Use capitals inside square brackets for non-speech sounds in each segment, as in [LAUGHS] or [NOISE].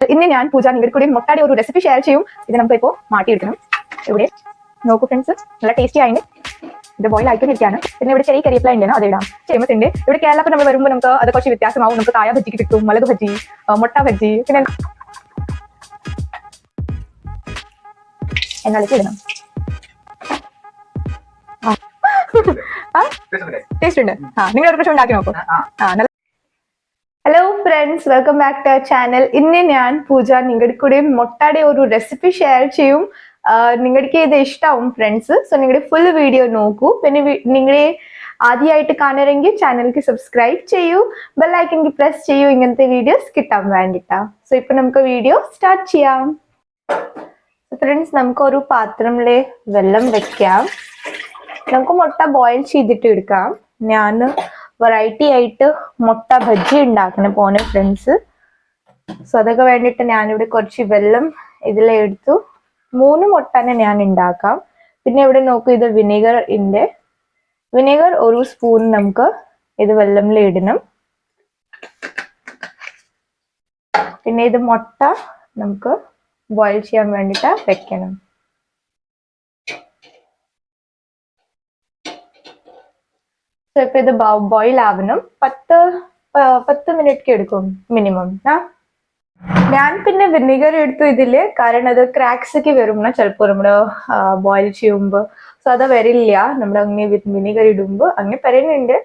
ഇന്ന് ഞാൻ പൂജ നിങ്ങളുടെ കൂടി മുട്ടയുടെ ഒരു റെസിപ്പി ഷെയർ ചെയ്യും. ഇത് നമുക്ക് ഇപ്പോൾ മാറ്റിയെടുക്കണം. ഇവിടെ നോക്കൂ ഫ്രണ്ട്സ് നല്ല ടേസ്റ്റി ആയിട്ട് ഇത് ബോയിൽ ആയിക്കൊണ്ടിരിക്കുകയാണ്. പിന്നെ ഇവിടെ ചെറിയ കരിയപ്പില ഉണ്ട് അത് ഇടാം. ഉണ്ട്. ഇവിടെ കേരളത്തിൽ നമ്മൾ വരുമ്പോൾ നമുക്ക് അത് കുറച്ച് വ്യത്യാസമാവും. നമുക്ക് കായ ഭജിക്ക് കിട്ടും മുളക് ഭജി മുട്ട ഭജി പിന്നെ എന്നാലും ഇടണം. ടേസ്റ്റ് ഉണ്ട്. ആ നിങ്ങൾ ഒരു പ്രാവശ്യം ഉണ്ടാക്കി നോക്കൂ. ആ നല്ല hello friends welcome back to our channel ഇന്ന് ഞാൻ പൂജ നിങ്ങളുടെ കൂടെ മുട്ടയുടെ ഒരു റെസിപ്പി ഷെയർ ചെയ്യും. നിങ്ങൾക്ക് ഇത് ഇഷ്ടാവും ഫ്രണ്ട്സ് സോ നിങ്ങളുടെ ഫുൾ വീഡിയോ നോക്കൂ. പിന്നെ നിങ്ങളെ ആദ്യമായിട്ട് കാണരുമെങ്കിൽ ചാനലിക്ക് സബ്സ്ക്രൈബ് ചെയ്യൂ. ബെല്ലൈക്കൻക്ക് പ്രസ് ചെയ്യൂ. ഇങ്ങനത്തെ വീഡിയോസ് കിട്ടാൻ വേണ്ടിട്ടാ. സോ ഇപ്പൊ നമുക്ക് വീഡിയോ സ്റ്റാർട്ട് ചെയ്യാം. ഫ്രണ്ട്സ് നമുക്ക് ഒരു പാത്രത്തിലെ വെള്ളം വെക്കാം. നമുക്ക് മുട്ട ബോയിൽ ചെയ്തിട്ട് എടുക്കാം. ഞാൻ വെറൈറ്റി ആയിട്ട് മുട്ട ബജ്ജി ഉണ്ടാക്കണം പോണെ ഫ്രണ്ട്സ് സോ അതൊക്കെ വേണ്ടിയിട്ട് ഞാനിവിടെ കുറച്ച് വെള്ളം ഇതിലെടുത്തു മൂന്ന് മുട്ടനെ ഞാൻ ഉണ്ടാക്കാം. പിന്നെ ഇവിടെ നോക്കൂ ഇത് വിനെഗർ ഉണ്ട് വിനെഗർ ഒരു സ്പൂൺ നമുക്ക് ഇത് വെള്ളമിൽ ഇടണം. പിന്നെ ഇത് മുട്ട നമുക്ക് ബോയിൽ ചെയ്യാൻ വേണ്ടിയിട്ട് വെക്കണം. സോ ഇപ്പൊ ഇത് ബോയിൽ ആവണം. പത്ത് പത്ത് മിനിറ്റ് എടുക്കും മിനിമം ആ? ഞാൻ പിന്നെ വിനീഗർ എടുത്തു ഇതിൽ. കാരണം അത് ക്രാക്സ് വരുമ്പോൾ ചിലപ്പോൾ നമ്മൾ ബോയിൽ ചെയ്യുമ്പോൾ സോ അത് വരില്ല. നമ്മൾ അങ്ങനെ വിനീഗർ ഇടുമ്പോൾ അങ്ങനെ പറയുന്നുണ്ട്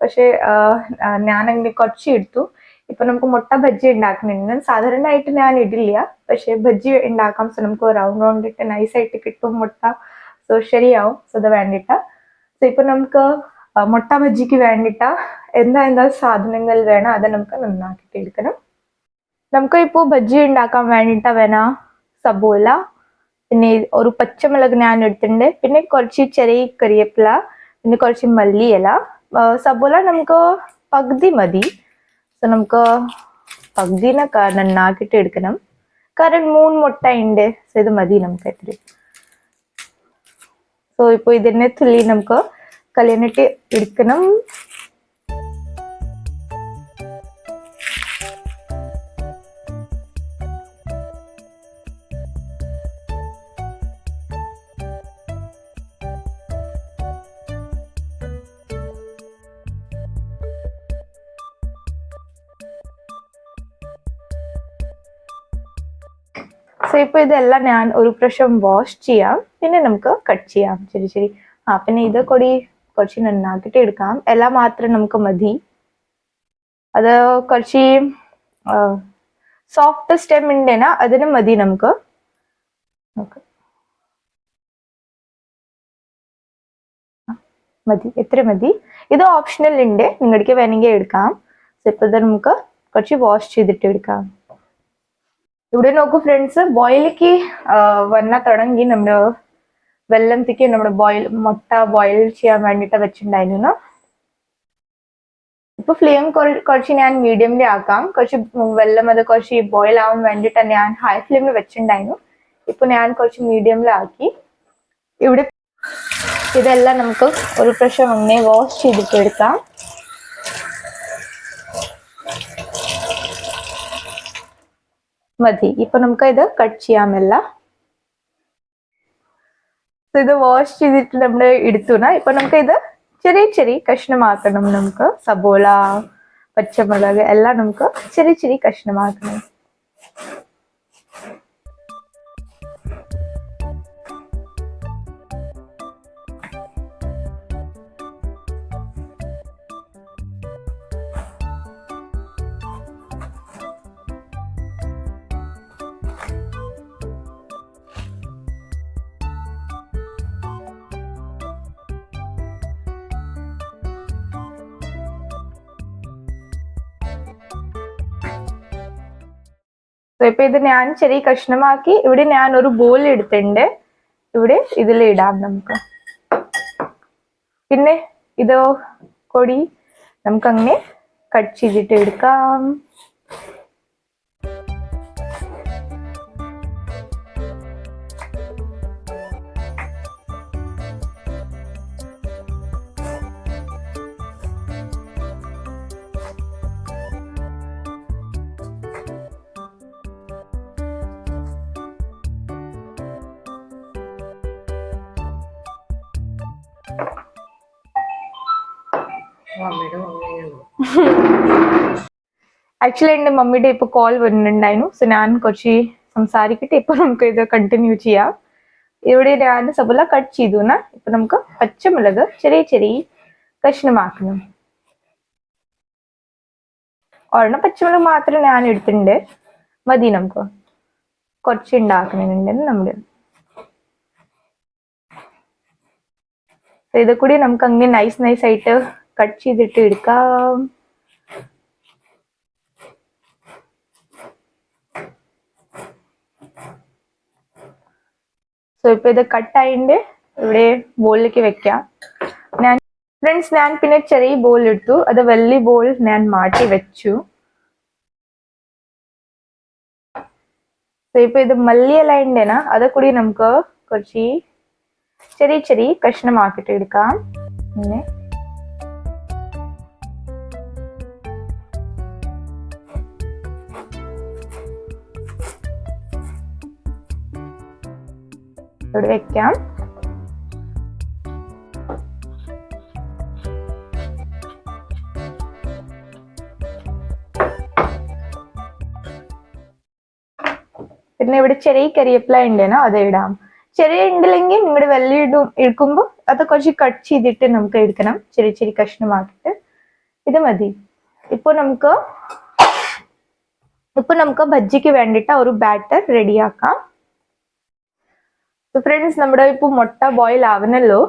പക്ഷെ ഞാൻ അങ്ങനെ കുറച്ച് എടുത്തു. ഇപ്പൊ നമുക്ക് മുട്ട ബജ്ജി ഉണ്ടാക്കുന്നുണ്ട് സാധാരണയായിട്ട് ഞാൻ ഇടില്ല. പക്ഷെ ബജ്ജി ഉണ്ടാക്കാം. സോ നമുക്ക് റൗണ്ട് റൗണ്ട് ഇട്ട് നൈസായിട്ട് കിട്ടും മുട്ട. സോ ശരിയാവും. സോ അത് വേണ്ടിയിട്ടാ സോ ഇപ്പൊ നമുക്ക് മുട്ട ബജ്ജിക്ക് വേണ്ടിയിട്ട് എന്താ എന്താ സാധനങ്ങൾ വേണം അത് നമുക്ക് നന്നാക്കിയിട്ട് എടുക്കണം നമുക്ക് ഇപ്പോൾ ബജ്ജി ഉണ്ടാക്കാൻ വേണ്ടിയിട്ട് വേണം സബോല പിന്നെ ഒരു പച്ചമുളക് ഞാൻ എടുത്തിട്ടുണ്ട്. പിന്നെ കുറച്ച് ചെറിയ കറിവേപ്പില പിന്നെ കുറച്ച് മല്ലിയില. സബോല നമുക്ക് പകുതി മതി. സോ നമുക്ക് പകുതിനെ നന്നാക്കിയിട്ട് എടുക്കണം. കാരണം മൂന്ന് മുട്ട ഉണ്ട്. സോ ഇത് മതി നമുക്ക് എത്ര സോ ഇപ്പോൾ ഇതിനെ തുള്ളി നമുക്ക് കല്യാണിട്ട് എടുക്കണം. സോ ഇപ്പൊ ഇതെല്ലാം ഞാൻ ഒരു പ്രാവശ്യം വാഷ് ചെയ്യാം. പിന്നെ നമുക്ക് കട്ട് ചെയ്യാം. ശരി ശരി. ആ പിന്നെ ഇത് കൂടി കുറച്ച് നന്നാക്കിയിട്ട് എടുക്കാം. എല്ലാം മാത്രം നമുക്ക് മതി. അത് കുറച്ച് സോഫ്റ്റ് സ്റ്റെം ഉണ്ടേന അതിന് മതി നമുക്ക്. മതി. എത്ര മതി? ഇത് ഓപ്ഷണൽ ഉണ്ട് നിങ്ങൾക്ക് വേണമെങ്കിൽ എടുക്കാം. ഇപ്പൊ ഇത് നമുക്ക് കുറച്ച് വാഷ് ചെയ്തിട്ട് എടുക്കാം. ഇവിടെ നോക്കൂ ഫ്രണ്ട്സ് ബോയിലേക്ക് വന്ന തുടങ്ങി. നമ്മുടെ വെള്ളത്തേക്ക് നമ്മുടെ ബോയിൽ മുട്ട ബോയിൽ ചെയ്യാൻ വേണ്ടിയിട്ട് വെച്ചിട്ടുണ്ടായിരുന്നു. ഇപ്പൊ ഫ്ലെയിം കുറച്ച് ഞാൻ മീഡിയമിൽ ആക്കാം. കുറച്ച് വെള്ളം അത് കുറച്ച് ബോയിൽ ആവാൻ വേണ്ടിയിട്ട് ഞാൻ ഹൈ ഫ്ലെയിമിൽ വെച്ചിട്ടുണ്ടായിരുന്നു. ഇപ്പൊ ഞാൻ കുറച്ച് മീഡിയമിലാക്കി ഇവിടെ ഇതെല്ലാം നമുക്ക് ഒരു പ്രാവശ്യം അങ്ങനെ വാഷ് ചെയ്തിട്ട് എടുക്കാം. മതി. ഇപ്പൊ നമുക്ക് ഇത് കട്ട് ചെയ്യാമല്ല. ഇത് വാഷ് ചെയ്തിട്ട് നമ്മൾ എടുത്തുന ഇപ്പൊ നമുക്ക് ഇത് ചെറിയ ചെറിയ കഷ്ണമാക്കണം നമുക്ക്. സബോള പച്ചമുളക് എല്ലാം നമുക്ക് ചെറിയ ചെറിയ കഷ്ണമാക്കണം. So, ഇപ്പൊ ഇത് ഞാൻ ചെറിയ കഷ്ണമാക്കി ഇവിടെ ഞാൻ ഒരു ബോൾ എടുത്തിട്ടുണ്ട്. ഇവിടെ ഇതിൽ ഇടാം നമുക്ക്. പിന്നെ ഇത് കൊടി നമുക്ക് അങ്ങനെ കട്ട് ചെയ്തിട്ട് എടുക്കാം. ആക്ച്വലി എന്റെ മമ്മിയുടെ ഇപ്പൊ കോൾ വരുന്നുണ്ടായിരുന്നു. സോ ഞാൻ കുറച്ച് സംസാരിക്കട്ടെ. ഇപ്പൊ നമുക്ക് ഇത് കണ്ടിന്യൂ ചെയ്യാം. ഇവിടെ ഞാൻ സബുല കട്ട് ചെയ്തു എന്നാ ഇപ്പൊ നമുക്ക് പച്ചമുളക് ചെറിയ ചെറിയ കഷ്ണമാക്കണം. ഒരെണ്ണം പച്ചമുളക് മാത്രം ഞാൻ എടുത്തിട്ടുണ്ട്. മതി നമുക്ക്. കുറച്ച് ഉണ്ടാക്കണുണ്ട് നമ്മൾ. ഇതൊക്കെ ഇത് കൂടി നമുക്ക് അങ്ങനെ നൈസ് നൈസ് ആയിട്ട് കട്ട് ചെയ്തിട്ട് എടുക്കാം. സോ ഇപ്പൊ ഇത് കട്ടായിട്ട് ഇവിടെ ബോളിലേക്ക് വെക്കാം. ഞാൻ ഫ്രണ്ട്സ് ഞാൻ പിന്നെ ചെറിയ ബോൾ എടുത്തു അത് വലിയ ബോൾ ഞാൻ മാറ്റി വെച്ചു. സോ ഇപ്പൊ ഇത് മല്ലിയില ഉണ്ടേനാ അത് കൂടി നമുക്ക് കുറച്ച് ചെറിയ ചെറിയ കഷ്ണമാക്കിയിട്ട് എടുക്കാം. ഇങ്ങനെ. ഇവിടെ വെക്കാം. പിന്നെ ഇവിടെ ചെറിയ കരിയപ്പില ഉണ്ടേനോ അത് ഇടാം. ചെറിയ ഉണ്ടല്ലെങ്കിൽ നിങ്ങളുടെ വലിയ ഇടും എടുക്കുമ്പോൾ അത് കുറച്ച് കട്ട് ചെയ്തിട്ട് നമുക്ക് എടുക്കണം. ചെറിയ ചെറിയ കഷ്ണമാക്കിയിട്ട്. ഇത് മതി. ഇപ്പൊ നമുക്ക് ഇപ്പൊ നമുക്ക് ബജ്ജിക്ക് വേണ്ടിയിട്ട് ഒരു ബാറ്റർ റെഡിയാക്കാം ഫ്രണ്ട്സ് നമ്മുടെ ഇപ്പൊ മുട്ട ബോയിൽ ആവുന്നല്ലോ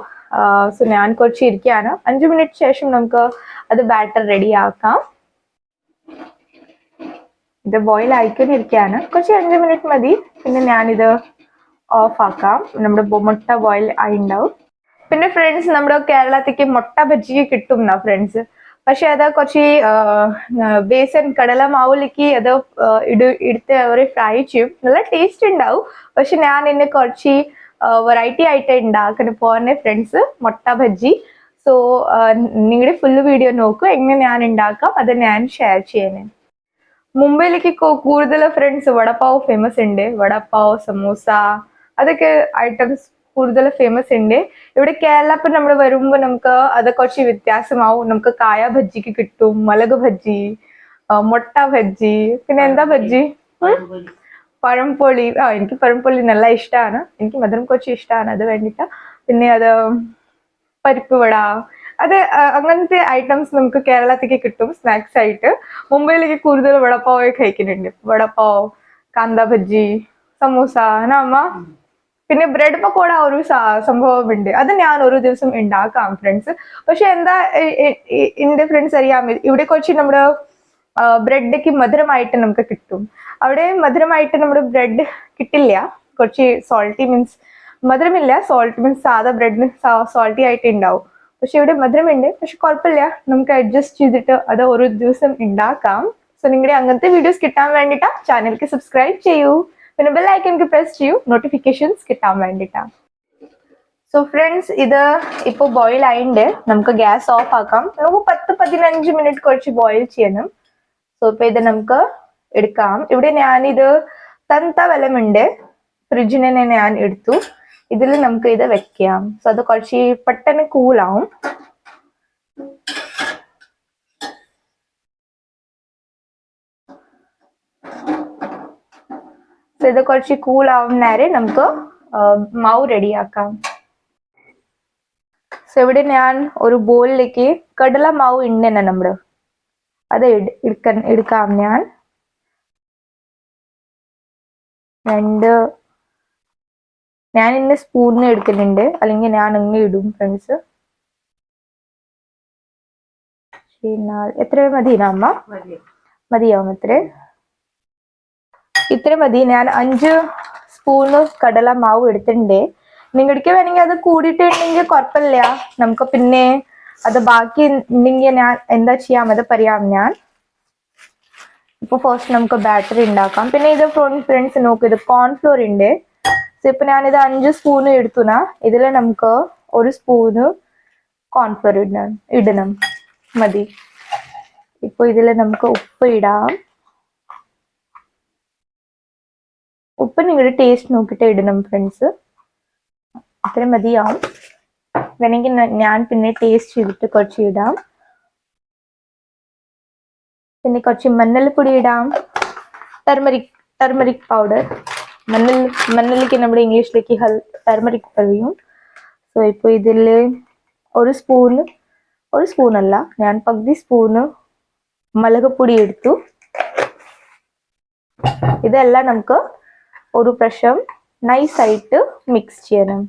സോ ഞാൻ കുറച്ച് ഇരിക്കുകയാണ്. അഞ്ചു മിനിറ്റ് ശേഷം നമുക്ക് അത് ബാറ്റർ റെഡി ആക്കാം. ഇത് ബോയിൽ ആയിക്കൊണ്ടിരിക്കുകയാണ്. കുറച്ച് അഞ്ചു മിനിറ്റ് മതി. പിന്നെ ഞാനിത് ഓഫ് ആക്കാം. നമ്മുടെ മുട്ട ബോയിൽ ആയി ഉണ്ടാവും പിന്നെ ഫ്രണ്ട്സ് നമ്മുടെ കേരളത്തേക്ക് മുട്ട ബജ്ജി കിട്ടും ഫ്രണ്ട്സ് പക്ഷെ അത് കുറച്ച് ബേസൻ കടല മാവുലിക്ക് അത് ഇട ഇട് എടുത്ത് അവർ ഫ്രൈ ചെയ്യും. നല്ല ടേസ്റ്റ് ഉണ്ടാവും. പക്ഷെ ഞാൻ ഇന്ന് കുറച്ച് വെറൈറ്റി ആയിട്ട് ഉണ്ടാക്കുന്ന പോകുന്ന ഫ്രണ്ട്സ് മുട്ട ബജ്ജി. സോ നിങ്ങളുടെ ഫുള്ള് വീഡിയോ നോക്കൂ. എങ്ങനെ ഞാൻ ഉണ്ടാക്കാം? അത് ഞാൻ ഷെയർ ചെയ്യുന്നത് മുംബൈയിലേക്ക് കൂടുതൽ ഫ്രണ്ട്സ് വടപ്പാവ് ഫേമസ് ഉണ്ട്. വടപ്പാവ് സമൂസ അതൊക്കെ ഐറ്റംസ് കൂടുതൽ ഫേമസ് ഉണ്ട്. ഇവിടെ കേരളത്തിൽ നമ്മൾ വരുമ്പോൾ നമുക്ക് അത് കുറച്ച് വ്യത്യാസമാവും. നമുക്ക് കായ ഭജ്ജിക്ക് കിട്ടും മുളക് ഭജ്ജി മുട്ട ഭജ്ജി പിന്നെ എന്താ ഭജ്ജി? പഴംപൊളി ആ എനിക്ക് പഴംപൊളി നല്ല ഇഷ്ടമാണ് എനിക്ക് മധുരം കുറച്ച് ഇഷ്ടമാണ് അത് വേണ്ടിയിട്ട് പിന്നെ അത് പരിപ്പ് വട. അത് അങ്ങനത്തെ ഐറ്റംസ് നമുക്ക് കേരളത്തേക്ക് കിട്ടും സ്നാക്സ് ആയിട്ട്. മുംബൈയിലേക്ക് കൂടുതൽ വടപ്പാവ് കഴിക്കുന്നുണ്ട്. വടപ്പാവ് കാന്ത ഭജ്ജി സമൂസ എന്നാ അമ്മ? പിന്നെ ബ്രെഡ് പക്കോട ഒരു സംഭവം സംഭവമുണ്ട്. അത് ഞാൻ ഒരു ദിവസം ഉണ്ടാക്കാം ഫ്രണ്ട്സ് പക്ഷെ എന്താ എന്റെ ഫ്രണ്ട്സ് അറിയാൻ ഇവിടെ കുറച്ച് നമ്മുടെ ബ്രെഡ്ക്ക് മധുരമായിട്ട് നമുക്ക് കിട്ടും. അവിടെ മധുരമായിട്ട് നമ്മുടെ ബ്രെഡ് കിട്ടില്ല. കുറച്ച് സോൾട്ടി മീൻസ് മധുരമില്ല. സോൾട്ട് മീൻസ് സാധാ ബ്രെഡിന് സോൾട്ടി ആയിട്ട് ഉണ്ടാവും പക്ഷെ ഇവിടെ മധുരമുണ്ട്. പക്ഷെ കുഴപ്പമില്ല നമുക്ക് അഡ്ജസ്റ്റ് ചെയ്തിട്ട് അത് ഒരു ദിവസം ഉണ്ടാക്കാം സോ നിങ്ങളുടെ അങ്ങനത്തെ വീഡിയോസ് കിട്ടാൻ വേണ്ടിയിട്ടാ ചാനലിലേക്ക് സബ്സ്ക്രൈബ് ചെയ്യൂ. പിന്നെ ബെൽ ഐക്കൺക്ക് പ്രസ് ചെയ്യൂ. നോട്ടിഫിക്കേഷൻസ് കിട്ടാൻ വേണ്ടിയിട്ടാണ് സോ ഫ്രണ്ട്സ് ഇത് ഇപ്പോൾ ബോയിൽ ആയിണ്ട്. നമുക്ക് ഗ്യാസ് ഓഫ് ആക്കാം. നമുക്ക് പത്ത് പതിനഞ്ച് മിനിറ്റ് കുറച്ച് ബോയിൽ ചെയ്യണം. സോ ഇപ്പൊ ഇത് നമുക്ക് എടുക്കാം. ഇവിടെ ഞാനിത് തന്ത വലമുണ്ട് ഫ്രിഡ്ജിനെ ഞാൻ എടുത്തു. ഇതിൽ നമുക്ക് ഇത് വെക്കാം. സോ അത് കുറച്ച് പെട്ടെന്ന് കൂളാവും ഇത് കുറച്ച് കൂൾ ആവുന്ന നേരെ നമുക്ക് മൗ മാവ് റെഡിയാക്കാം സോ ഇവിടെ ഞാൻ ഒരു ബോളിലേക്ക് കടല മാവ് ഉണ്ടെന്നെ നമ്മുടെ അത് എടുക്കാൻ എടുക്കാം ഞാൻ. രണ്ട് ഞാൻ ഇന്ന് സ്പൂണിന് എടുക്കുന്നുണ്ട് അല്ലെങ്കിൽ ഞാൻ അങ്ങ് ഇടും ഫ്രണ്ട്സ് എത്ര മതി അമ്മ? മതി. മതിയാവും ഇത്ര ഇത്ര മതി. ഞാൻ അഞ്ച് സ്പൂണ് കടല മാവ് എടുത്തിട്ടുണ്ട്. നിങ്ങൾക്ക് വേണമെങ്കിൽ അത് കൂടിയിട്ടുണ്ടെങ്കിൽ കുഴപ്പമില്ല. നമുക്ക് പിന്നെ അത് ബാക്കി ഉണ്ടെങ്കിൽ ഞാൻ എന്താ ചെയ്യാം? അത് പറയാം ഞാൻ. ഇപ്പൊ ഫസ്റ്റ് നമുക്ക് ബാറ്ററി ഉണ്ടാക്കാം. പിന്നെ ഇത് ഫ്രണ്ട്സ് നോക്ക്. ഇത് കോൺഫ്ലോർ ഉണ്ട്. സോ ഇപ്പൊ ഞാനിത് അഞ്ച് സ്പൂണ് എടുത്തുന ഇതിൽ നമുക്ക് ഒരു സ്പൂണ് കോൺഫ്ലോർ ഇടണം. ഇടണം. മതി. ഇപ്പൊ ഇതിൽ നമുക്ക് ഉപ്പ് ഇടാം. ഉപ്പ് നിങ്ങളുടെ ടേസ്റ്റ് നോക്കിയിട്ട് ഇടണം ഫ്രണ്ട്സ് അത്ര മതിയാവും. വേണമെങ്കിൽ ഞാൻ പിന്നെ ടേസ്റ്റ് ചെയ്തിട്ട് കുറച്ച് ഇടാം. പിന്നെ കുറച്ച് മഞ്ഞൾപ്പൊടി ഇടാം. ടർമറിക് ടർമറിക് പൗഡർ മഞ്ഞൾ മഞ്ഞൾക്ക് നമ്മുടെ ഇംഗ്ലീഷിലേക്ക് ഹൽ ടർമറിക് പറയും. സോ ഇപ്പോൾ ഇതിൽ ഒരു സ്പൂണ് ഒരു സ്പൂണല്ല ഞാൻ പകുതി സ്പൂണ് മുളക് പൊടി എടുത്തു. ഇതെല്ലാം നമുക്ക് ഒരു പ്രാവശ്യം നൈസായിട്ട് മിക്സ് ചെയ്യണം.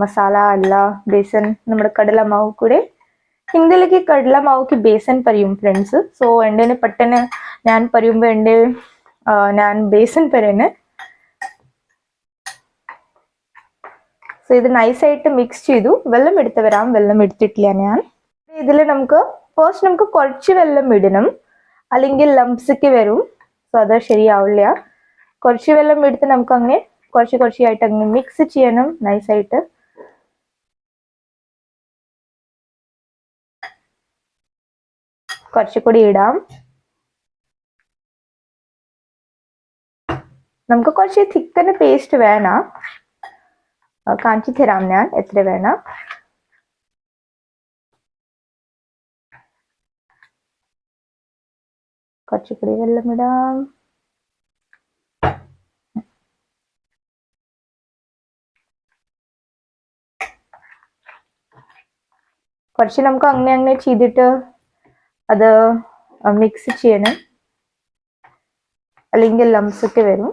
മസാല അല്ല ബേസൻ നമ്മുടെ കടലമാവ് കൂടെ ഹിന്ദിയിലേക്ക് കടലമാവുക്ക് ബേസൻ പറയും ഫ്രണ്ട്സ് സോ എന്റെ പെട്ടെന്ന് ഞാൻ പറയുമ്പോൾ എന്റെ ഞാൻ ബേസൻ പറയുന്നത് സോ ഇത് നൈസായിട്ട് മിക്സ് ചെയ്തു. വെള്ളം എടുത്ത് വരാം വെള്ളം എടുത്തിട്ടില്ല ഞാൻ. ഇതിൽ നമുക്ക് ഫസ്റ്റ് നമുക്ക് കുറച്ച് വെള്ളം ഇടണം. അല്ലെങ്കിൽ ലംസ്ക്ക് വരും. സോ അത് ശരിയാവില്ല. കുറച്ച് വെള്ളം എടുത്ത് നമുക്ക് അങ്ങനെ കുറച്ച് കുറച്ചായിട്ട് അങ്ങനെ മിക്സ് ചെയ്യണം നൈസായിട്ട് കുറച്ചുകൂടി ഇടാം. നമുക്ക് കുറച്ച് തിക്കന് പേസ്റ്റ് വേണം. കാണിച്ചു തരാം ഞാൻ എത്ര വേണം. കുറച്ചുകൂടി വെള്ളം ഇടാം. കുറച്ച് നമുക്ക് അങ്ങനെ അങ്ങനെ ചെയ്തിട്ട് അത് മിക്സ് ചെയ്യണം. അല്ലെങ്കിൽ ലംസ് ഒക്കെ വരും.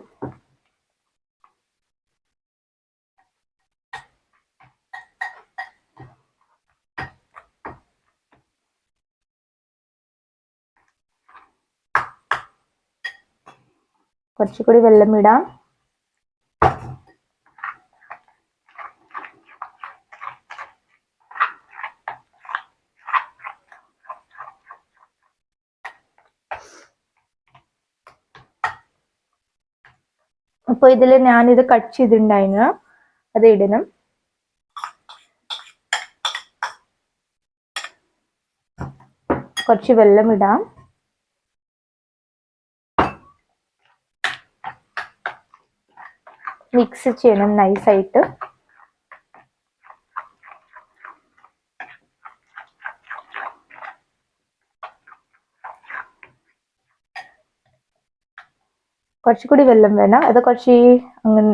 കുറച്ചുകൂടി വെള്ളം ഇടാം. അപ്പൊ ഇതിൽ ഞാനിത് കട്ട് ചെയ്തിട്ടുണ്ടായിരുന്നു. അത് ഇടണം. കുറച്ച് വെള്ളം ഇടാം. മിക്സ് ചെയ്യണം നൈസായിട്ട് കുറച്ചുകൂടി വെള്ളം വേണം അത് കുറച്ച് അങ്ങനെ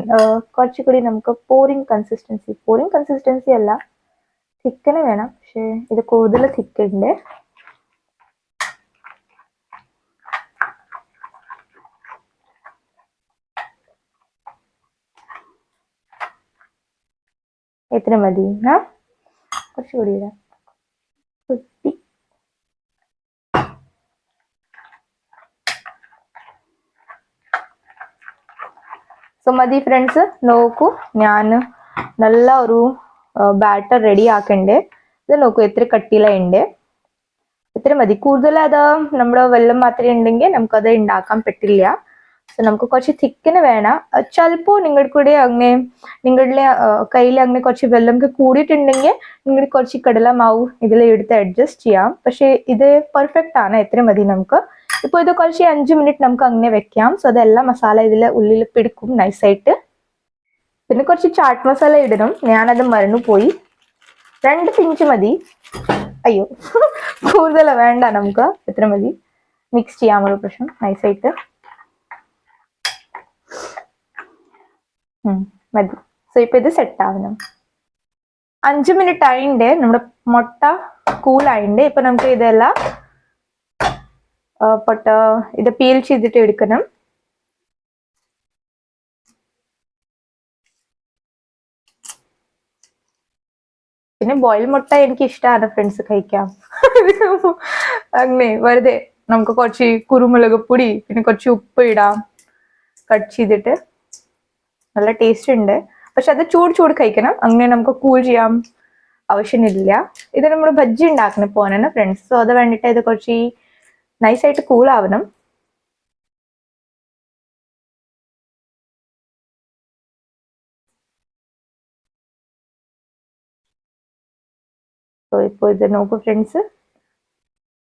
കുറച്ചുകൂടി നമുക്ക് പോറിങ് കൺസിസ്റ്റൻസി പോറിങ് കൺസിസ്റ്റൻസി അല്ല തിക്കന് വേണം. പക്ഷെ ഇത് കൂടുതൽ തിക്കുണ്ട് എത്ര മതി? ആ കുറച്ചുകൂടി ഇടാം കുട്ടി സോ മതി ഫ്രണ്ട്സ് നോക്കൂ. ഞാൻ നല്ല ഒരു ബാറ്റർ റെഡി ആക്കണ്ടേ. ഇത് നോക്കൂ എത്ര കട്ടിയിലുണ്ട് എത്ര മതി. കൂടുതൽ അത് നമ്മുടെ വെള്ളം മാത്രമേ ഉണ്ടെങ്കിൽ നമുക്കത് ഉണ്ടാക്കാൻ പറ്റില്ല. സോ നമുക്ക് കുറച്ച് തിക്കിന് വേണം. ചിലപ്പോൾ നിങ്ങളുടെ കൂടെ അങ്ങനെ നിങ്ങളുടെ കയ്യിൽ അങ്ങനെ കുറച്ച് വെള്ളം കൂടിയിട്ടുണ്ടെങ്കിൽ നിങ്ങൾ കുറച്ച് കടലമാവ് ഇതിൽ എടുത്ത് അഡ്ജസ്റ്റ് ചെയ്യാം. പക്ഷേ ഇത് പെർഫെക്റ്റ് ആണ്. എത്ര മതി നമുക്ക്? ഇപ്പോൾ ഇത് കുറച്ച് അഞ്ച് മിനിറ്റ് നമുക്ക് അങ്ങനെ വെക്കാം. സോ അതെല്ലാം മസാല ഇതിൽ ഉള്ളിൽ പിടിക്കും നൈസായിട്ട് പിന്നെ കുറച്ച് ചാട്ട് മസാല ഇടണം. ഞാനത് മറന്നു പോയി. രണ്ട് പിഞ്ച് മതി. അയ്യോ [LAUGHS] കൂടുതൽ വേണ്ട നമുക്ക്. എത്ര മതി. മിക്സ് ചെയ്യാമുള്ള പ്രശ്നം. നൈസായിട്ട് മതി. സോ ഇപ്പൊ ഇത് സെറ്റ് ആവണം. അഞ്ച് മിനിറ്റ് ആയിണ്ട്. നമ്മുടെ മുട്ട കൂളായിണ്ട് ഇപ്പൊ നമുക്ക് ഇതെല്ലാം പൊട്ട ഇത് പീൽ ചെയ്തിട്ട് എടുക്കണം. പിന്നെ ബോയിൽ മുട്ട എനിക്ക് ഇഷ്ടമാണ് ഫ്രണ്ട്സ് കഴിക്കാം [LAUGHS] അങ്ങനെ വെറുതെ നമുക്ക് കുറച്ച് കുരുമുളക് പൊടി പിന്നെ കുറച്ച് ഉപ്പ് ഇടാം. കട്ട് ചെയ്തിട്ട്. നല്ല ടേസ്റ്റ് ഉണ്ട്. പക്ഷെ അത് ചൂട് ചൂട് കഴിക്കണം. അങ്ങനെ നമുക്ക് കൂൾ ചെയ്യാം. ആവശ്യമില്ല. ഇത് നമ്മൾ ബജ്ജി ഉണ്ടാക്കണം പോകാനാണ് ഫ്രണ്ട്സ് സോ അത് വേണ്ടിയിട്ട് ഇത് കുറച്ച് നൈസായിട്ട് കൂൾ ആവണം ഇപ്പോൾ ഇത് നോക്കൂ ഫ്രണ്ട്സ്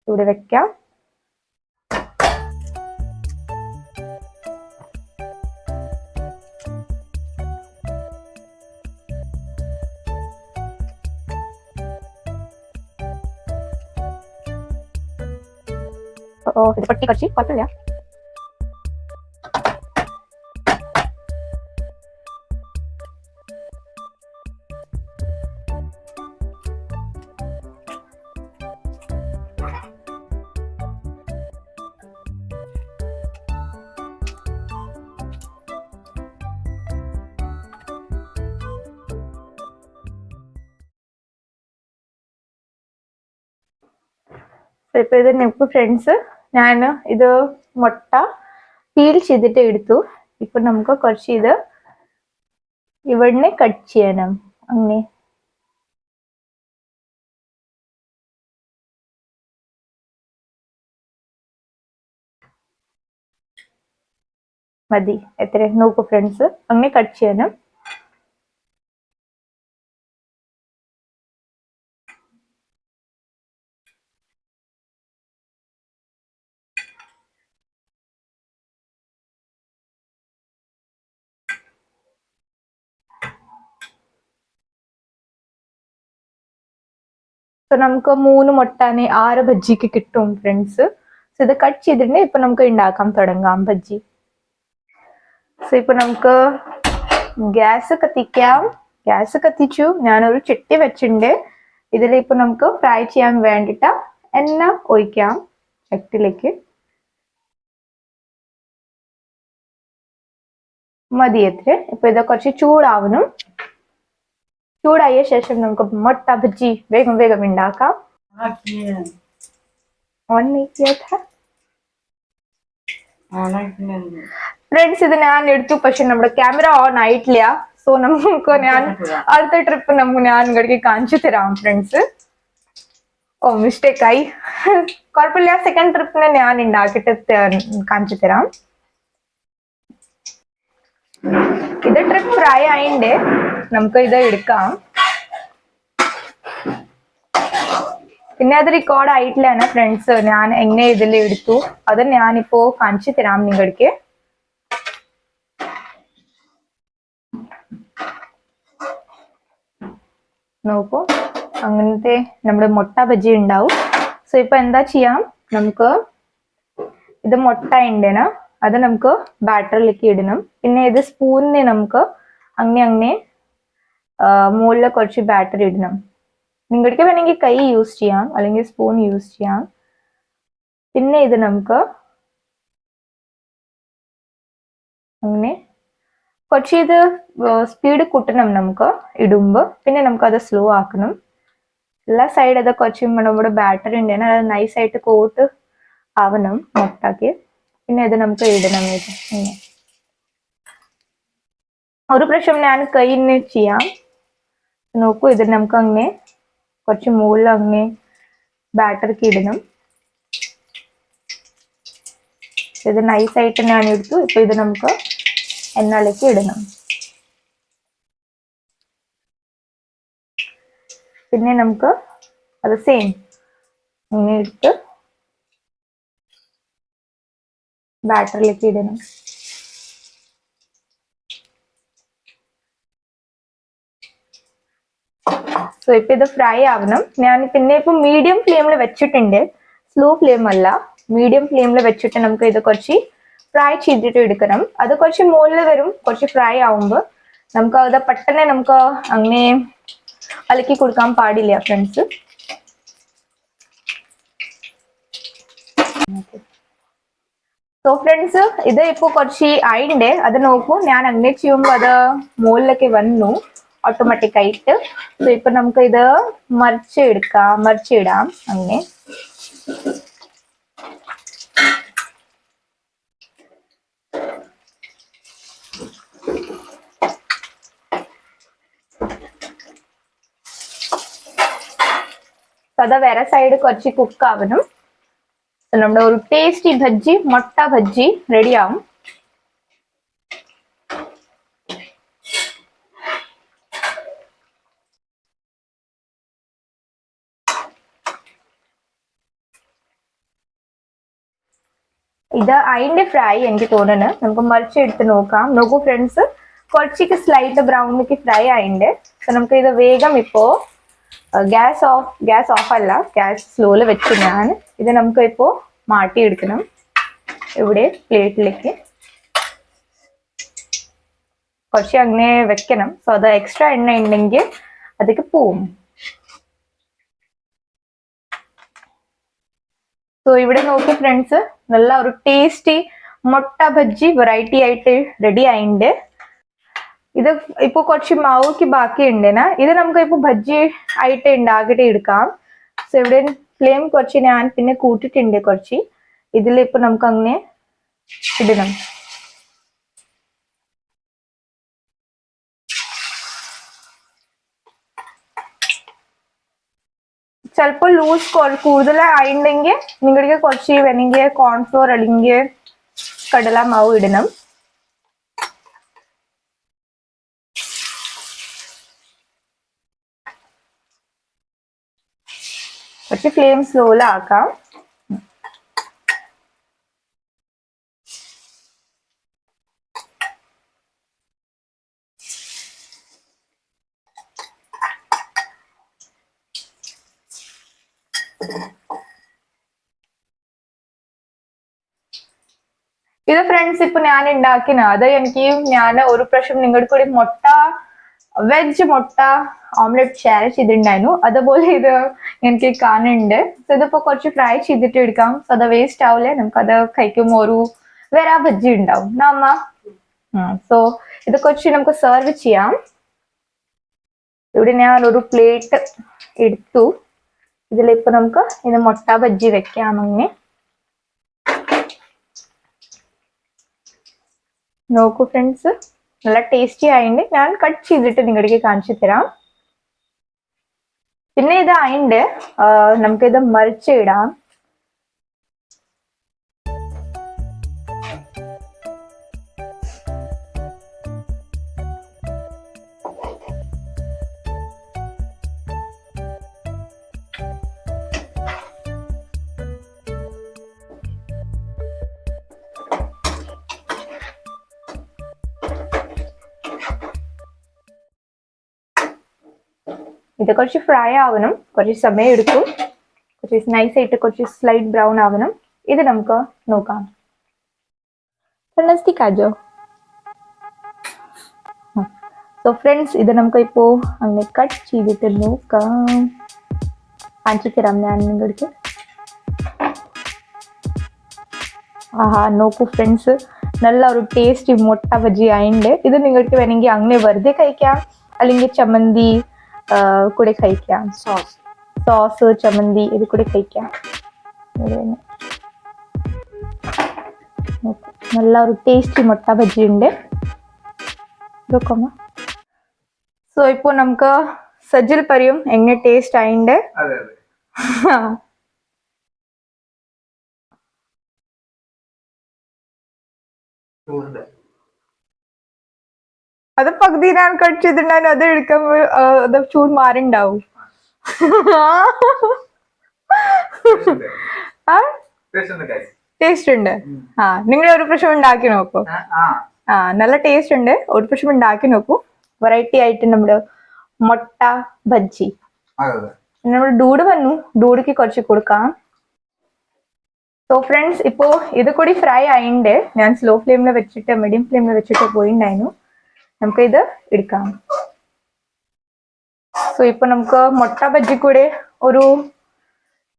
ഇവിടെ വെക്കാം. ഓ ഇത് പൊട്ടി കുറച്ച് കുഴപ്പമില്ല So, ഇപ്പൊ ഇത് നമുക്ക് ഫ്രണ്ട്സ് ഞാൻ ഇത് മുട്ട പീൽ ചെയ്തിട്ട് എടുത്തു. ഇപ്പൊ നമുക്ക് കുറച്ച് ഇത് ഇവിടുന്ന് കട്ട് ചെയ്യണം. അങ്ങനെ. മതി. എത്ര നോക്കൂ ഫ്രണ്ട്സ് അങ്ങനെ കട്ട് ചെയ്യണം. സോ നമുക്ക് മൂന്ന് മുട്ടാനെ ആറ് ബജ്ജിക്ക് കിട്ടും ഫ്രണ്ട്സ് സോ ഇത് കട്ട് ചെയ്തിട്ടുണ്ടെങ്കിൽ ഇപ്പൊ നമുക്ക് ഉണ്ടാക്കാൻ തുടങ്ങാം ബജ്ജി. സോ ഇപ്പൊ നമുക്ക് ഗ്യാസ് കത്തിക്കാം ഗ്യാസ് കത്തിച്ചു ഞാനൊരു ചട്ടി വെച്ചിട്ടുണ്ട്. ഇതിൽ ഇപ്പൊ നമുക്ക് ഫ്രൈ ചെയ്യാൻ വേണ്ടിട്ട് എണ്ണ ഒഴിക്കാം ചട്ടിലേക്ക്. മതി എത്ര ഇപ്പൊ ഇത് കുറച്ച് ചൂടാവണം. ചൂടായ ശേഷം നമുക്ക് മുട്ട ബജ്ജി വേഗം വേഗം ഉണ്ടാക്കാം ഓൺ നീക്കിയാ ഫ്രണ്ട്സ് ഇത് ഞാൻ എടുത്തു പക്ഷെ നമ്മുടെ ക്യാമറ ഓൺ ആയിട്ടില്ല സോ നമുക്ക് ഞാൻ അടുത്ത ട്രിപ്പ് നമുക്ക് ഞാൻ ഇങ്ങോട്ടേക്ക് കാണിച്ചു തരാം ഫ്രണ്ട്സ് ഓ മിസ്റ്റേക്ക് ആയി കുഴപ്പമില്ല സെക്കൻഡ് ട്രിപ്പിന് ഞാൻ ഉണ്ടാക്കിയിട്ട് ത- കാണിച്ചു തരാം ഇത് ട്രിപ്പ് ഫ്രൈ ആയിണ്ട് നമുക്ക് ഇത് എടുക്കാം. പിന്നെ അത് റെക്കോർഡ് ആയിട്ടില്ല ഫ്രണ്ട്സ് ഞാൻ എങ്ങനെ ഇതിൽ എടുത്തു. അത് ഞാനിപ്പോ കാണിച്ചു തരാം നിങ്ങൾക്ക്. നോക്കൂ. അങ്ങനത്തെ നമ്മുടെ മുട്ട ബജി ഉണ്ടാവും. സോ ഇപ്പൊ എന്താ ചെയ്യാം? നമുക്ക് ഇത് മുട്ട ഉണ്ടേന അത് നമുക്ക് ബാറ്ററിലേക്ക് ഇടണം. പിന്നെ ഇത് സ്പൂണിനെ നമുക്ക് അങ്ങനെ അങ്ങനെ മുകളിൽ കുറച്ച് ബാറ്ററി ഇടണം. നിങ്ങൾക്ക് വേണമെങ്കിൽ കൈ യൂസ് ചെയ്യാം അല്ലെങ്കിൽ സ്പൂൺ യൂസ് ചെയ്യാം. പിന്നെ ഇത് നമുക്ക് അങ്ങനെ കുറച്ച് ഇത് സ്പീഡ് കൂട്ടണം നമുക്ക് ഇടുമ്പോൾ പിന്നെ നമുക്ക് അത് സ്ലോ ആക്കണം. എല്ലാ സൈഡ് അത് കുറച്ച് നമ്മുടെ ബാറ്ററി ഉണ്ടായിരുന്നു അത് നൈസായിട്ട് കോട്ട് ആവണം മൊട്ടാക്കി. പിന്നെ ഇത് നമുക്ക് ഇടണം ഇത്. ഒരു പ്രാവശ്യം ഞാൻ കൈ ചെയ്യാം. നോക്കൂ ഇതിൽ നമുക്ക് അങ്ങനെ കുറച്ച് മുകളിൽ അങ്ങനെ ബാറ്ററിക്ക് ഇടണം. ഇത് നൈസ് ആയിട്ട് ഞാൻ എടുത്തു ഇപ്പൊ ഇത് നമുക്ക് എണ്ണയിലേക്ക് ഇടണം. പിന്നെ നമുക്ക് അത് സെയിം ഇങ്ങനെ എടുത്ത് ബാറ്ററിലേക്ക് ഇടണം. സോ ഇപ്പൊ ഇത് ഫ്രൈ ആവണം. ഞാൻ പിന്നെ ഇപ്പൊ മീഡിയം ഫ്ലെയിമിൽ വെച്ചിട്ടുണ്ട്. സ്ലോ ഫ്ലെയിം അല്ല. മീഡിയം ഫ്ലെയിമിൽ വെച്ചിട്ട് നമുക്ക് ഇത് കുറച്ച് ഫ്രൈ ചെയ്തിട്ട് എടുക്കണം. അത് കുറച്ച് മുകളിൽ വരും. കുറച്ച് ഫ്രൈ ആവുമ്പോൾ നമുക്ക് അത് പെട്ടെന്ന് നമുക്ക് അങ്ങനെ അലക്കി കൊടുക്കാൻ പാടില്ല ഫ്രണ്ട്സ് സോ ഫ്രണ്ട്സ് ഇത് ഇപ്പൊ കുറച്ച് ആയിണ്ട്. അത് നോക്കൂ. ഞാൻ അങ്ങനെ ചെയ്യുമ്പോൾ അത് മുകളിലൊക്കെ വന്നു. ഓട്ടോമാറ്റിക് ആയിട്ട് സോ ഇപ്പൊ നമുക്ക് ഇത് മറിച്ച് എടുക്കാം മറിച്ചിടാം അങ്ങനെ സോ അത് വേറെ സൈഡ് കുറച്ച് കുക്ക് ആവണം So, നമ്മുടെ ഒരു ടേസ്റ്റി ബജ്ജി മുട്ട ബജ്ജി റെഡി ഇത് അതിന്റെ ഫ്രൈ എനിക്ക് തോന്നുന്നു. നമുക്ക് മറിച്ചെടുത്ത് നോക്കാം. നോക്കൂ ഫ്രണ്ട്സ് കുറച്ചൊക്കെ സ്ലൈറ്റ് ബ്രൗണിലേക്ക് ഫ്രൈ ആയിണ്ട് സോ നമുക്ക് ഇത് വേഗം ഇപ്പോ ഗ്യാസ് ഓഫ് ഗ്യാസ് ഓഫ് അല്ല ഗ്യാസ് സ്ലോയിൽ വെച്ച് ഞാൻ ഇത് നമുക്ക് ഇപ്പോ മാട്ടിയെടുക്കണം ഇവിടെ പ്ലേറ്റിലേക്ക് കുറച്ച് അങ്ങനെ വെക്കണം. സോ അത് എക്സ്ട്രാ എണ്ണ ഉണ്ടെങ്കിൽ അതൊക്കെ പോവും. സോ ഇവിടെ നോക്കി ഫ്രണ്ട്സ് നല്ല ഒരു ടേസ്റ്റി മുട്ട ബജ്ജി വെറൈറ്റി ആയിട്ട് റെഡി ആയിണ്ട്. ഇത് ഇപ്പൊ കുറച്ച് മാവുക്ക് ബാക്കിയുണ്ടേന ഇത് നമുക്ക് ഇപ്പൊ ബജ്ജി ആയിട്ട് ഉണ്ടാക്കിയിട്ട് എടുക്കാം. സോ ഇവിടെ ഫ്ലെയിം കുറച്ച് ഞാൻ പിന്നെ കൂട്ടിട്ടുണ്ട് കുറച്ച്. ഇതിൽ ഇപ്പൊ നമുക്ക് അങ്ങനെ ഇടണം. ചിലപ്പോൾ ലൂസ് കൂടുതലായിണ്ടെങ്കിൽ നിങ്ങൾക്ക് കുറച്ച് വേണമെങ്കിൽ കോൺഫ്ലോർ അല്ലെങ്കിൽ കടല മാവ് ഇടണം. കുറച്ച് ഫ്ലെയിം സ്ലോയിലാക്കാം ഇത് ഫ്രണ്ട്സ് ഇപ്പൊ ഞാൻ ഉണ്ടാക്കിന അത് എനിക്ക് ഞാൻ ഒരു പ്രാവശ്യം നിങ്ങളുടെ കൂടി മുട്ട വെജ് മുട്ട ഓംലെറ്റ് ഷെയർ ചെയ്തിട്ടുണ്ടായിരുന്നു അതുപോലെ ഇത് എനിക്ക് കാണുന്നുണ്ട്. സോ ഇതിപ്പോ കുറച്ച് ഫ്രൈ ചെയ്തിട്ട് എടുക്കാം. സോ അത് വേസ്റ്റ് ആവില്ല നമുക്കത് കഴിക്കുമ്പോൾ ഒരു വേറെ ബജ്ജി ഉണ്ടാവും നമ്മ സോ ഇത് കുറച്ച് നമുക്ക് സെർവ് ചെയ്യാം. ഇവിടെ ഞാൻ ഒരു പ്ലേറ്റ് എടുത്തു. ഇതിലിപ്പോ നമുക്ക് ഇത് മുട്ട ബജ്ജി വെക്കാം അങ്ങനെ നോക്കൂ ഫ്രണ്ട്സ് നല്ല ടേസ്റ്റി ആയിണ്ട്. ഞാൻ കട്ട് ചെയ്തിട്ട് നിങ്ങൾക്ക് കാണിച്ചു തരാം. പിന്നെ ഇത് ആയിണ്ട്. നമുക്കിത് മറിച്ച് ഇത് കുറച്ച് ഫ്രൈ ആവണം. കുറച്ച് സമയം എടുക്കും. കുറച്ച് നൈസ് ആയിട്ട് കുറച്ച് സ്ലൈറ്റ് ബ്രൗൺ ആവണം. ഇത് നമുക്ക് നോക്കാം. കാജോ സോ ഫ്രണ്ട്സ് ഇത് നമുക്ക് ഇപ്പോ അങ്ങനെ കട്ട് ചെയ്തിട്ട് നോക്കാം. കാണിച്ചു ഞാൻ നിങ്ങൾക്ക് ആഹാ നോക്കൂ ഫ്രണ്ട്സ് നല്ല ഒരു ടേസ്റ്റി മുട്ട ബജി ആയിണ്ട് ഇത് നിങ്ങൾക്ക് വേണമെങ്കിൽ അങ്ങനെ വെറുതെ കഴിക്കാം. അല്ലെങ്കിൽ ചമ്മന്തി കൂടെ കഴിക്കാം. സോസ് സോസ് ചമ്മന്തി ഇത് കൂടെ കഴിക്കാം. നല്ല ഒരു ടേസ്റ്റി മുട്ട ബജി ഉണ്ട് സോ ഇപ്പോൾ നമുക്ക് സജ്ജിൽ പറയും എങ്ങനെ ടേസ്റ്റ് ആയിണ്ട്. അതെ. [LAUGHS] അതെ പകുതി ഞാൻ കട്ട് ചെയ്തിട്ടുണ്ടായിരുന്നു അത് എടുക്കുമ്പോൾ അത് ചൂട് മാറിണ്ടാവും. ടേസ്റ്റ് ഉണ്ട് ആ നിങ്ങൾ ഒരു പ്രാവശ്യം ഉണ്ടാക്കി നോക്കൂ. ആ, നല്ല ടേസ്റ്റ് ഉണ്ട്. ഒരു പ്രാവശ്യം ഉണ്ടാക്കി നോക്കൂ. വെറൈറ്റി ആയിട്ട് നമ്മുടെ മുട്ട ബജ്ജി. നമ്മൾ ഡൂഡ് വന്നു. ഡൂഡിക്ക് കുറച്ച് കൊടുക്കാം. സോ ഫ്രണ്ട്സ് ഇപ്പോ ഇത് കൂടി ഫ്രൈ ആയിണ്ട്. ഞാൻ സ്ലോ ഫ്ലെയിമിൽ വെച്ചിട്ട് മീഡിയം ഫ്ലെയിമിൽ വെച്ചിട്ട് പോയിണ്ടായിരുന്നു. നമുക്ക് ഇത് എടുക്കാം. സോ ഇപ്പൊ നമുക്ക് മുട്ട ബജ്ജി കൂടെ ഒരു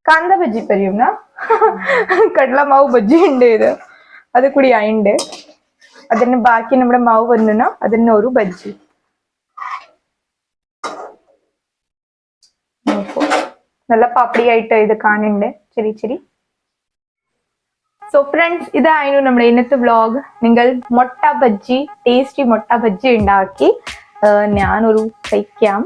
കാന്ത ബജ്ജി പരിയുന്ന കടല മാവ് ബജ്ജി ഉണ്ട് ഇത്. അത് കൂടി ആയിണ്ട്. അതിന് ബാക്കി നമ്മുടെ മാവ് വന്നു അതിന് ഒരു ബജ്ജി. നല്ല പാപ്പടിയായിട്ട് ഇത് കാണുന്നുണ്ട്. ചെറിയ ചെറിയ സോ ഫ്രണ്ട്സ് ഇതായിരുന്നു നമ്മുടെ ഇന്നത്തെ വ്ലോഗ് നിങ്ങൾ മുട്ട ബജ്ജി ടേസ്റ്റി മുട്ട ബജ്ജി ഉണ്ടാക്കി ഞാനൊരു കഴിക്കാം.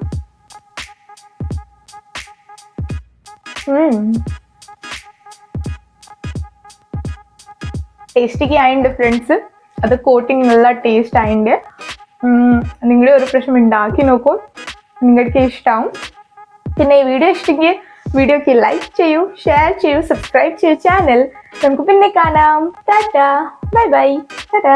ടേസ്റ്റിക്ക് ആയിണ്ട് ഫ്രണ്ട്സ് അത് കോട്ടിങ് നല്ല ടേസ്റ്റ് ആയിണ്ട്. നിങ്ങളെ ഒരു പ്രാവശ്യം ഉണ്ടാക്കി നോക്കൂ. നിങ്ങൾക്ക് ഇഷ്ടമാവും പിന്നെ ഈ വീഡിയോ ഇഷ്ടമെങ്കിൽ വീഡിയോക്ക് ലൈക്ക് ചെയ്യൂ ഷെയർ ചെയ്യൂ സബ്സ്ക്രൈബ് ചെയ്യൂ ചാനൽ നമുക്ക് പിന്നെ കാണാം ടാറ്റ ബൈ ബൈ ടാറ്റ